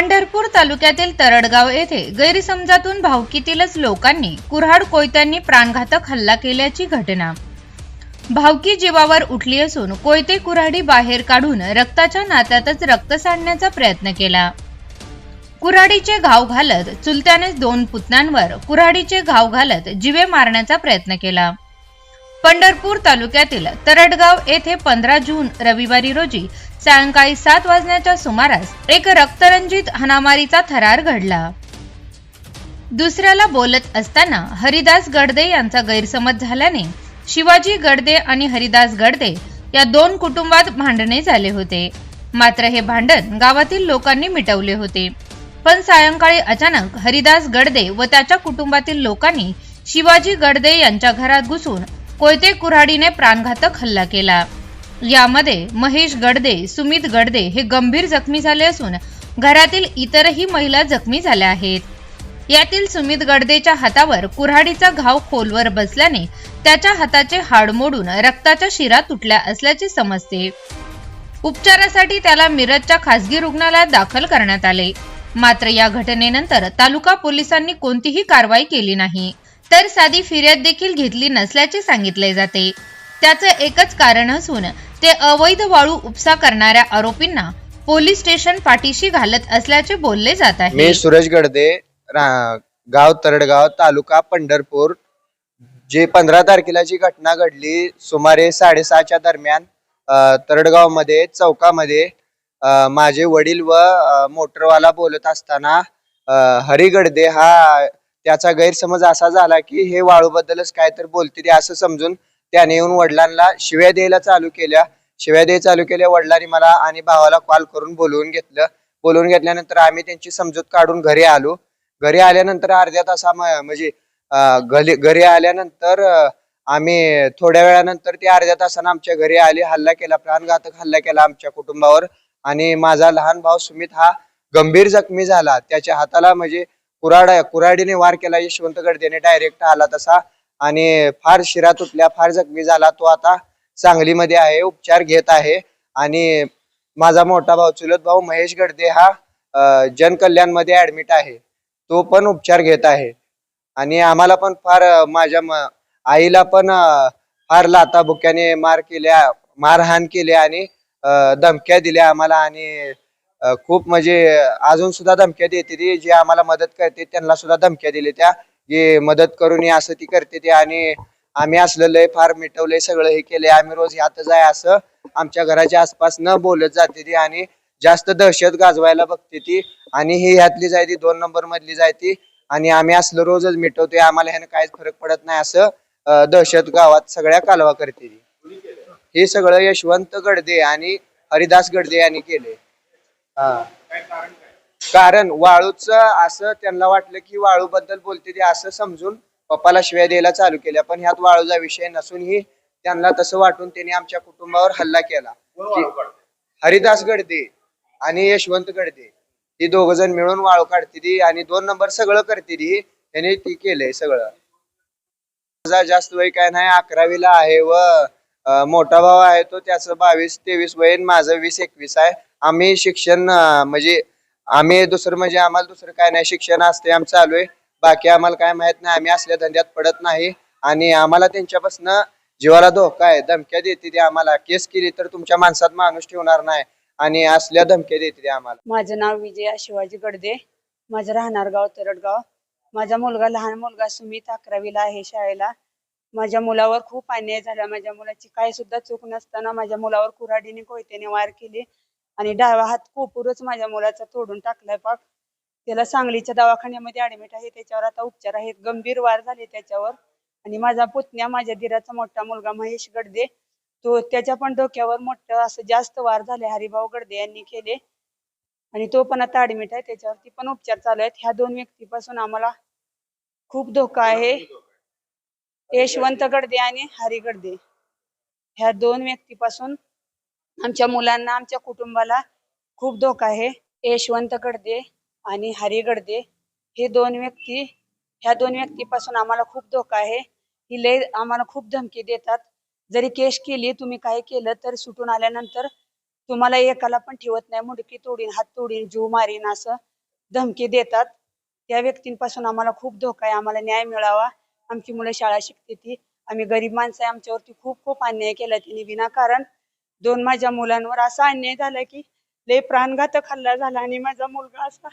पंढरपूर तालुक्यातील तरडगाव येथे गैरसमजातून भावकीतीलच लोकांनी कुऱ्हाड कोयत्यांनी प्राणघातक हल्ला केल्याची घटना. भावकी जीवावर उठली असून कोयते कुऱ्हाडी बाहेर काढून रक्ताच्या नात्यातच रक्त सांडण्याचा प्रयत्न केला. कुऱ्हाडीचे घाव घालत चुलत्याने दोन पुतण्यांवर कुऱ्हाडीचे घाव घालत जिवे मारण्याचा प्रयत्न केला. पंढरपूर तालुक्यातील तरडगाव येथे पंधरा जून रविवारी रोजी सायंकाळी सात वाजण्याच्या सुमारास एक रक्तरंजित हाणामारीचा थरार घडला. दुसऱ्याला बोलत असताना हरिदास गडदे यांचा गैरसमज झाल्याने शिवाजी गडदे आणि हरिदास गडदे या दोन कुटुंबात भांडणे झाले होते. मात्र हे भांडण गावातील लोकांनी मिटवले होते. पण सायंकाळी अचानक हरिदास गडदे व त्याच्या कुटुंबातील लोकांनी शिवाजी गडदे यांच्या घरात घुसून कोयते कुऱ्हाडीने प्राणघातक हल्ला केला. यामध्ये महेश गडदे सुमित गडदे हे गंभीर जखमी झाले असून घरातील इतरही महिला जखमी झाल्या आहेत. यातील सुमित गडदेच्या हातावर कुऱ्हाडीचा घाव खोलवर बसल्याने त्याच्या हाताचे हाड मोडून रक्ताच्या शिरा तुटल्या असल्याचे समजते. उपचारासाठी त्याला मिरजच्या खासगी रुग्णालयात दाखल करण्यात आले. मात्र या घटनेनंतर तालुका पोलिसांनी कोणतीही कारवाई केली नाही. तर साधी फिर्याद देखील घेतली नसल्याचे सांगितले जाते. त्याचं एकच कारण असून ते अवैध वाळू उपसा करणाऱ्या आरोपींना पोलीस स्टेशन पाठीशी घालत असल्याचे बोलले जात आहे. मी सुरेश गडदे रा- गाव तरडगाव तालुका पंढरपूर. जे पंधरा तारखेला जी घटना घडली सुमारे साडेसहाच्या दरम्यान तरडगावमध्ये चौकामध्ये अ, माझे वडील व अ, मोटरवाला बोलत असताना अ, हरी गडदे हा त्याचा गैरसमज असा झाला की हे वाळूबद्दलच काय तर बोलते असं समजून त्याने येऊन वडिलांना शिव्या द्यायला चालू केल्या. शिव्या द्यायला चालू केल्या. वडिलांनी मला आणि भावाला कॉल करून बोलवून घेतलं. बोलवून घेतल्यानंतर आम्ही त्यांची समजूत काढून घरी आलो. घरी आल्यानंतर अर्ध्या तासा म्हणजे घरी घरी आल्यानंतर आम्ही थोड्या वेळानंतर ते अर्ध्या तासानं आमच्या घरी आले. हल्ला केला प्राणघातक हल्ला केला आमच्या कुटुंबावर. आणि माझा लहान भाऊ सुमित हा गंभीर जखमी झाला. त्याच्या हाताला म्हणजे कुराडा कुराडीने वार केला. यशवंत गडदेने डायरेक्ट आला तसा. आणि फार शिरा तुटल्या फार जखमी झाला तो आता सांगलीमध्ये आहे उपचार घेत आहे. आणि माझा मोठा भाऊ चुलत भाऊ महेश गडदे हा अं, जनकल्याणमध्ये ऍडमिट आहे. तो पण उपचार घेत आहे. आणि आम्हाला पण फार माझ्या आईला पण फार लाता बुक्याने मार केल्या मारहाण केली आणि धमक्या दिल्या आम्हाला आणि खूप म्हणजे अजून सुद्धा धमक्या देते ती जी आम्हाला मदत करते त्यांना सुद्धा धमक्या दिल्या त्या जे मदत करून ये असं ती करते ते. आणि आम्ही असलं लय फार मिटवलंय सगळं हे केलंय. आम्ही रोज ह्यातच आहे असं आमच्या घराच्या आसपास न बोलत जाते ती. आणि जास्त दहशत गाजवायला बघते ती. आणि ही ह्यातली जाय ती दोन नंबर मधली जाय ती. आणि आम्ही असलं रोजच मिटवतोय. आम्हाला ह्यानं काहीच फरक पडत नाही असं अं, दहशत गावात सगळ्या कालवा करते ती. हे सगळं यशवंत गडदे आणि हरिदास गडदे यांनी केले हा. कारण वाळूच असं त्यांना वाटलं की वाळू बद्दल बोलते ते असं समजून पप्पाला शिव्या द्यायला चालू केल्या. पण ह्यात वाळूचा विषय नसूनही त्यांना तसं वाटून त्यांनी आमच्या कुटुंबावर हल्ला केला. हरिदास गडदे आणि यशवंत गडदे. ही दोघ जण मिळून वाळू काढते ती आणि दोन नंबर सगळं करते ती त्यांनी ती केलंय सगळं. माझा जास्त वय काय नाही अकरावीला आहे व मोठा भाऊ आहे तो त्याचं बावीस तेवीस वय माझं वीस एकवीस आहे. आम्ही शिक्षण म्हणजे आम्ही दुसरं म्हणजे आम्हाला दुसरं काय नाही शिक्षण असते आमचं चालू आहे. बाकी आम्हाला काय माहीत नाही आम्ही असल्या धंद्यात पडत नाही. आणि आम्हाला त्यांच्यापासून जीवाला धोका आहे धमक्या देते ते आम्हाला. केस केली तर तुमच्या माणसात माणूस ठेवणार नाही. आणि असल्या धमक्या देते ते आम्हाला. माझं नाव विजया शिवाजी गडदे. माझं राहणार गाव तरडगाव. माझा मुलगा लहान मुलगा सुमित अकरावीला आहे शाळेला. माझ्या मुलावर खूप अन्याय झाला. माझ्या मुलाची काय सुद्धा चूक नसताना माझ्या मुलावर कुऱ्हाडीने कोयत्याने वार केली. आणि डावा हात कोपूरच माझ्या मुलाचा तोडून टाकलाय पाक त्याला सांगलीच्या दवाखान्यामध्ये ऍडमिट आहे त्याच्यावर आता उपचार आहेत. गंभीर वार झाले त्याच्यावर. आणि माझा पुतण्या माझ्या दिराचा मोठा मुलगा महेश गडदे तो त्याच्या पण डोक्यावर मोठं असं जास्त वार झाले हरिभाऊ गडदे यांनी केले. आणि तो पण आता ऍडमिट आहे त्याच्यावरती पण उपचार चालू आहेत. ह्या दोन व्यक्तीपासून आम्हाला खूप धोका आहे. यशवंत गडदे आणि हरी गडदे. ह्या दोन व्यक्तीपासून आमच्या मुलांना आमच्या कुटुंबाला खूप धोका आहे. यशवंत गडदे आणि हरी गडदे हे दोन व्यक्ती ह्या दोन व्यक्तीपासून आम्हाला खूप धोका आहे. ही लय आम्हाला खूप धमकी देतात. जरी केस केली तुम्ही काय केलं तर सुटून आल्यानंतर तुम्हाला एकाला पण ठेवत नाही. मुडकी तोडीन हात तोडीन जीव मारीन असं धमकी देतात. त्या व्यक्तींपासून आम्हाला खूप धोका आहे. आम्हाला न्याय मिळावा. आमची मुलं शाळा शिकते ती. आम्ही गरीब माणसं आहे. आमच्यावरती खूप खूप अन्याय केला तिने विनाकारण दोन माझ्या मुलांवर असा अन्याय झाला की लय प्राणघातक हल्ला झाला आणि माझा मुलगा असा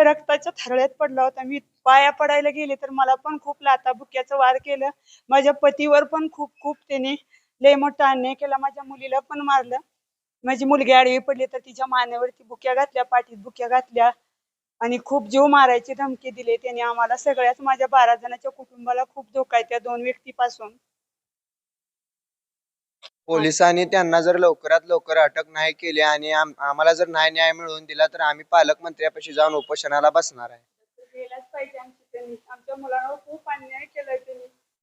रक्ताच्या थरळ्यात पडला होता. मी पाया पडायला गेले तर मला पण खूप लाता बुक्याचं वार केलं. माझ्या पतीवर पण खूप खूप त्याने लय मोठा अन्याय केला. माझ्या मुलीला पण मारलं. माझी मुलगी आडवी पडली तर तिच्या मानेवरती बुक्या घातल्या पाठीत बुक्या घातल्या आणि खूप जीव मारायची धमकी दिली. त्याने आम्हाला सगळ्याच माझ्या बारा जणांच्या कुटुंबाला खूप धोका आहे त्या दोन व्यक्तीपासून. पोलिसांनी त्यांना जर लवकरात लवकर अटक नाही केली आणि आम- आम्हाला जर नाही न्याय मिळवून दिला तर आम्ही पालकमंत्र्यापाशी जाऊन उपोषणाला बसणार आहे. गेलाच पाहिजे आमची त्यांनी. आमच्या मुलांवर